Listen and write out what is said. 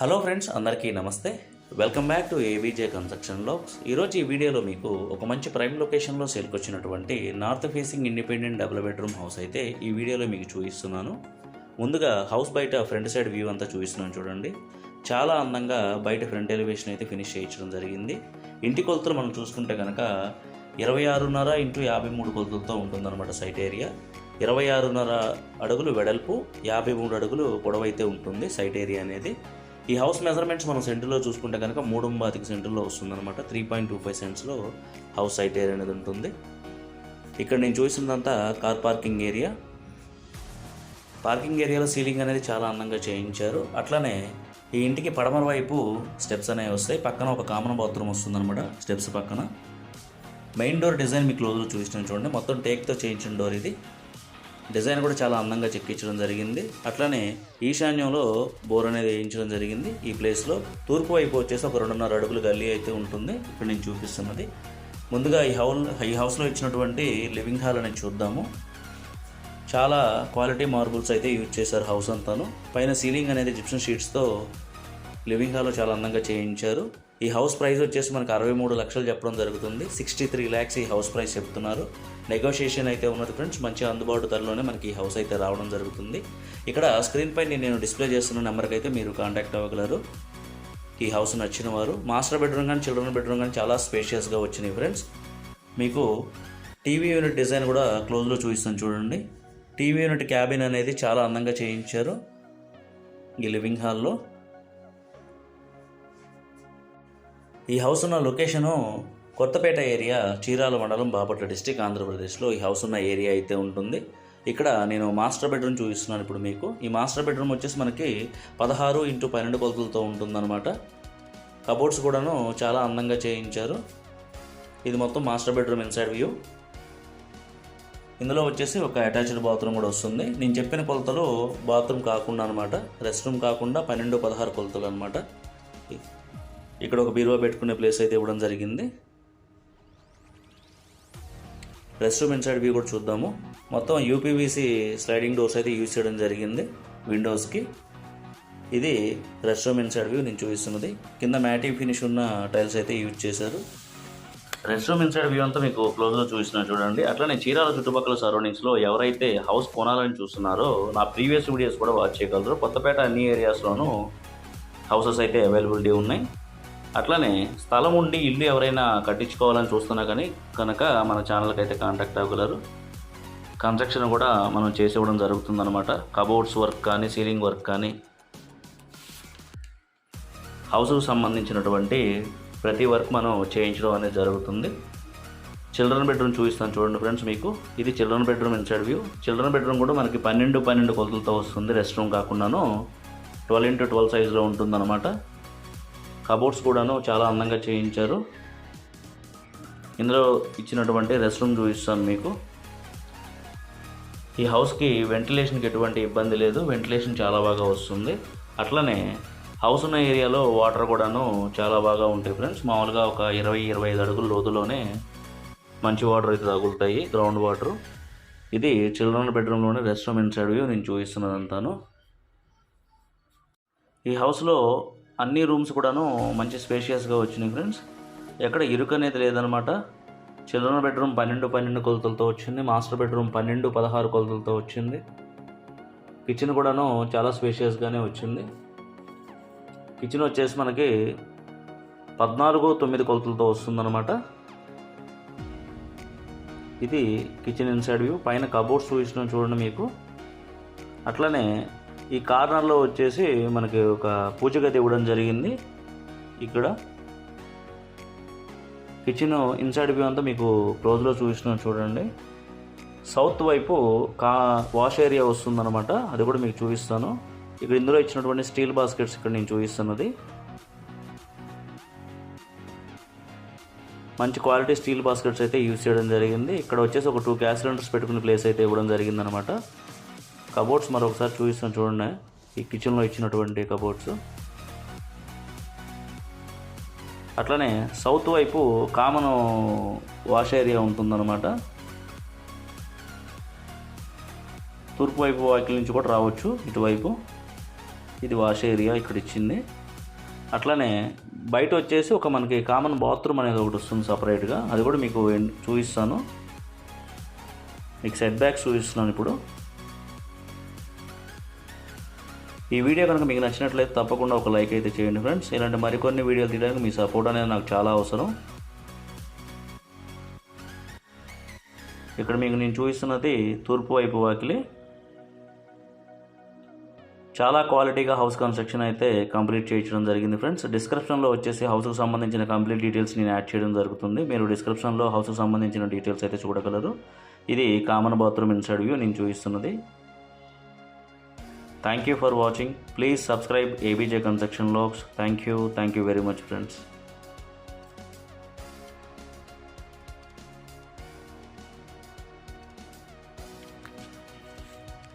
Hello friends అందరికీ నమస్తే. Welcome back to AVJ construction blogs ఈరోజు ఈ వీడియోలో మీకు ఒక మంచి ప్రైమ్ లొకేషన్లో సేల్కొచ్చినటువంటి north facing independent double bedroom house అయితే ఈ వీడియోలో మీకు చూపిస్తున్నాను. ముందుగా హౌస్ బయట ఫ్రంట్ సైడ్ వ్యూ అంతా చూపిస్తున్నాను చూడండి. చాలా అందంగా బయట ఫ్రంట్ ఎలివేషన్ అయితే ఫినిష్ చేయించడం జరిగింది. ఇంటి కొలతలు మనం చూసుకుంటే కనుక ఇరవై ఆరున్నర ఇంటూ యాభై మూడు కొలతలతో ఉంటుందన్నమాట సైట్ ఏరియా ఇరవై ఆరున్నర అడుగులు వెడల్పు యాభై మూడు అడుగులు పొడవైతే ఉంటుంది సైట్ ఏరియా అనేది. ఈ హౌస్ మెజర్మెంట్స్ మనం సెంటర్లో చూసుకుంటే కనుక మూడు బాతికి సెంటర్లో వస్తుందన్నమాట. త్రీ పాయింట్ టూ ఫైవ్ సెంట్స్లో హౌస్ సైట్ ఏరియా అనేది ఉంటుంది. ఇక్కడ నేను చూసినదంతా కార్ పార్కింగ్ ఏరియా పార్కింగ్ ఏరియాలో సీలింగ్ అనేది చాలా అందంగా చేయించారు. అట్లనే ఈ ఇంటికి పడమర వైపు స్టెప్స్ అనేవి వస్తాయి. పక్కన ఒక కామన్ బాత్రూమ్ వస్తుందన్నమాట స్టెప్స్ పక్కన. మెయిన్ డోర్ డిజైన్ మీకు క్లోజ్లో చూసిన చూడండి. మొత్తం టేక్తో చేయించిన డోర్ ఇది. డిజైన్ కూడా చాలా అందంగా చెక్కించడం జరిగింది. అట్లనే ఈశాన్యంలో బోర్ అనేది వేయించడం జరిగింది. ఈ ప్లేస్లో తూర్పు వైపు వచ్చేసి ఒక రెండున్నర అడుగులు గల్లీ అయితే ఉంటుంది. ఇక్కడ నేను చూపిస్తున్నది. ముందుగా ఈ హౌల్ ఈ హౌస్లో ఇచ్చినటువంటి లివింగ్ హాల్ అనేది చూద్దాము. చాలా క్వాలిటీ మార్బుల్స్ అయితే యూజ్ చేశారు హౌస్ అంతాను. పైన సీలింగ్ అనేది జిప్సన్ షీట్స్తో లివింగ్ హాల్లో చాలా అందంగా చేయించారు. ఈ హౌస్ ప్రైస్ వచ్చేసి మనకు అరవై మూడు లక్షలు చెప్పడం జరుగుతుంది. సిక్స్టీ త్రీ ల్యాక్స్ ఈ హౌస్ ప్రైస్ చెప్తున్నారు. నెగోషియేషన్ అయితే ఉన్నది ఫ్రెండ్స్. మంచి అందుబాటు ధరలోనే మనకి ఈ హౌస్ అయితే రావడం జరుగుతుంది. ఇక్కడ స్క్రీన్ పై నేను డిస్ప్లే చేస్తున్న నెంబర్కి అయితే మీరు కాంటాక్ట్ అవ్వగలరు. ఈ హౌస్ నచ్చిన వారు. మాస్టర్ బెడ్రూమ్ కానీ చిల్డ్రన్ బెడ్రూమ్ కానీ చాలా స్పేషియస్గా వచ్చినాయి ఫ్రెండ్స్. మీకు టీవీ యూనిట్ డిజైన్ కూడా క్లోజ్లో చూపిస్తాను చూడండి. టీవీ యూనిట్ క్యాబిన్ అనేది చాలా అందంగా చేయించారు. ఈ లివింగ్ హాల్లో. ఈ హౌస్ ఉన్న లొకేషను కొత్తపేట ఏరియా చీరాల మండలం బాపట్ల డిస్టిక్ ఆంధ్రప్రదేశ్లో ఈ హౌస్ ఉన్న ఏరియా అయితే ఉంటుంది. ఇక్కడ నేను మాస్టర్ బెడ్రూమ్ చూపిస్తున్నాను ఇప్పుడు మీకు. ఈ మాస్టర్ బెడ్రూమ్ వచ్చేసి మనకి పదహారు ఇంటూ పన్నెండు కొలతలతో ఉంటుందన్నమాట. కబోర్డ్స్ కూడాను చాలా అందంగా చేయించారు. ఇది మొత్తం మాస్టర్ బెడ్రూమ్ ఇన్సైడ్ వ్యూ ఇందులో వచ్చేసి ఒక అటాచ్డ్ బాత్రూమ్ కూడా వస్తుంది. నేను చెప్పిన కొలతలు బాత్రూమ్ కాకుండా అనమాట రెస్ట్ రూమ్ కాకుండా పన్నెండు పదహారు కొలతలు అనమాట ఇక్కడ ఒక బీరువా పెట్టుకునే ప్లేస్ అయితే ఇవ్వడం జరిగింది. రెస్ట్ రూమ్ ఇన్సైడ్ వ్యూ కూడా చూద్దాము. మొత్తం యూపీవీసీ స్లైడింగ్ డోర్స్ అయితే యూజ్ చేయడం జరిగింది విండోస్కి ఇది రెస్ట్ రూమ్ ఇన్సైడ్ వ్యూ నేను చూపిస్తున్నది. కింద మ్యాటివ్ ఫినిష్ ఉన్న టైల్స్ అయితే యూజ్ చేశారు. రెస్ట్ రూమ్ ఇన్సైడ్ వ్యూ అంతా మీకు క్లోజ్లో చూసిన చూడండి. అట్లనే చీరాల చుట్టుపక్కల సరౌండింగ్స్లో ఎవరైతే హౌస్ కొనాలని చూస్తున్నారో నా ప్రీవియస్ వీడియోస్ కూడా వాచ్ చేయగలరు. కొత్తపేట అన్ని ఏరియాస్లోనూ హౌసెస్ అయితే అవైలబిలిటీ ఉన్నాయి. అట్లనే స్థలం ఉండి ఇల్లు ఎవరైనా కట్టించుకోవాలని చూస్తున్నా కానీ కనుక మన ఛానల్కి అయితే కాంటాక్ట్ అవ్వగలరు. కన్స్ట్రక్షన్ కూడా మనం చేసి ఇవ్వడం జరుగుతుందన్నమాట. కబోర్డ్స్ వర్క్ కానీ సీలింగ్ వర్క్ కానీ హౌస్కు సంబంధించినటువంటి ప్రతి వర్క్ మనం చేయించడం అనేది జరుగుతుంది. చిల్డ్రన్ బెడ్రూమ్ చూపిస్తాను చూడండి ఫ్రెండ్స్ మీకు. ఇది children bedroom inside view children bedroom కూడా మనకి పన్నెండు పన్నెండు కొలతలతో వస్తుంది. రెస్ట్ రూమ్ కాకుండాను ట్వెల్వ్ ఇంటూ ట్వెల్వ్ సైజులో ఉంటుందన్నమాట. కబోర్డ్స్ కూడాను చాలా అందంగా చేయించారు. ఇందులో ఇచ్చినటువంటి రెస్ట్ రూమ్ చూపిస్తాను మీకు. ఈ హౌస్కి వెంటిలేషన్కి ఎటువంటి ఇబ్బంది లేదు. వెంటిలేషన్ చాలా బాగా వస్తుంది. అట్లనే హౌస్ ఉన్న ఏరియాలో వాటర్ కూడాను చాలా బాగా ఉంటాయి ఫ్రెండ్స్. మామూలుగా ఒక ఇరవై ఇరవై ఐదు అడుగుల లోతులోనే మంచి వాటర్ అయితే తగులుతాయి గ్రౌండ్ వాటర్. ఇది చిల్డ్రన్ బెడ్రూమ్లోనే రెస్ట్ రూమ్ ఇన్సైడ్ వ్యూ నేను చూపిస్తున్నదంతాను. ఈ హౌస్లో అన్ని రూమ్స్ కూడాను మంచి స్పేషియస్గా వచ్చినాయి ఫ్రెండ్స్. ఎక్కడ ఇరుకు అనేది లేదనమాట చిల్డ్రన్ బెడ్రూమ్ పన్నెండు పన్నెండు కొలతలతో వచ్చింది. మాస్టర్ బెడ్రూమ్ పన్నెండు పదహారు కొలతలతో వచ్చింది. కిచెన్ కూడాను చాలా స్పేషియస్గానే వచ్చింది. కిచెన్ వచ్చేసి మనకి పద్నాలుగు తొమ్మిది కొలతలతో వస్తుందన్నమాట. ఇది కిచెన్ ఇన్సైడ్ వ్యూ. పైన కబోర్డ్స్ చూపించడం చూడండి మీకు. అట్లనే ఈ కార్నర్లో వచ్చేసి మనకి ఒక పూజ గది ఇవ్వడం జరిగింది. ఇక్కడ కిచెన్ ఇన్సైడ్ వ్యూ అంతా మీకు క్లోజ్లో చూసిన చూడండి. సౌత్ వైపు కా వాష్ ఏరియా వస్తుందన్నమాట. అది కూడా మీకు చూపిస్తాను. ఇక్కడ ఇందులో ఇచ్చినటువంటి స్టీల్ బాస్కెట్స్ ఇక్కడ నేను చూపిస్తున్నది. మంచి క్వాలిటీ స్టీల్ బాస్కెట్స్ అయితే యూజ్ చేయడం జరిగింది. ఇక్కడ వచ్చేసి ఒక టూ గ్యాస్ సిలిండర్స్ పెట్టుకునే ప్లేస్ అయితే ఇవ్వడం జరిగింది అనమాట కబోర్డ్స్ మరొకసారి చూపిస్తాను చూడండి. ఈ కిచెన్లో ఇచ్చినటువంటి కబోర్డ్స్. అట్లనే సౌత్ వైపు కామన్ వాష్ ఏరియా ఉంటుందన్నమాట. తూర్పు వైపు వాకిల్ నుంచి కూడా రావచ్చు ఇటువైపు. ఇది వాష్ ఏరియా ఇక్కడ ఇచ్చింది. అట్లనే బయట వచ్చేసి ఒక మనకి కామన్ బాత్రూమ్ అనేది ఒకటి వస్తుంది సపరేట్గా అది కూడా మీకు చూపిస్తాను. మీకు సెట్ బ్యాక్స్ చూపిస్తున్నాను ఇప్పుడు. ఈ వీడియో కనుక మీకు నచ్చినట్లయితే తప్పకుండా ఒక లైక్ అయితే చేయండి ఫ్రెండ్స్. ఇలాంటి మరికొన్ని వీడియోలు తీయడానికి మీ సపోర్ట్ అనేది నాకు చాలా అవసరం. ఇక్కడ మీకు నేను చూపిస్తున్నది తూర్పు వైపు వాకిలి. చాలా క్వాలిటీగా హౌస్ కన్స్ట్రక్షన్ అయితే కంప్లీట్ చేయించడం జరిగింది ఫ్రెండ్స్. డిస్క్రిప్షన్లో వచ్చేసి హౌస్కి సంబంధించిన కంప్లీట్ డీటెయిల్స్ నేను యాడ్ చేయడం జరుగుతుంది. మీరు డిస్క్రిప్షన్లో హౌస్కు సంబంధించిన డీటెయిల్స్ అయితే చూడగలరు. ఇది కామన్ బాత్రూమ్ ఇన్సైడ్ వ్యూ నేను చూపిస్తున్నది. Thank you for watching. Please subscribe ABJ Construction Logs. Thank you. Thank you very much friends.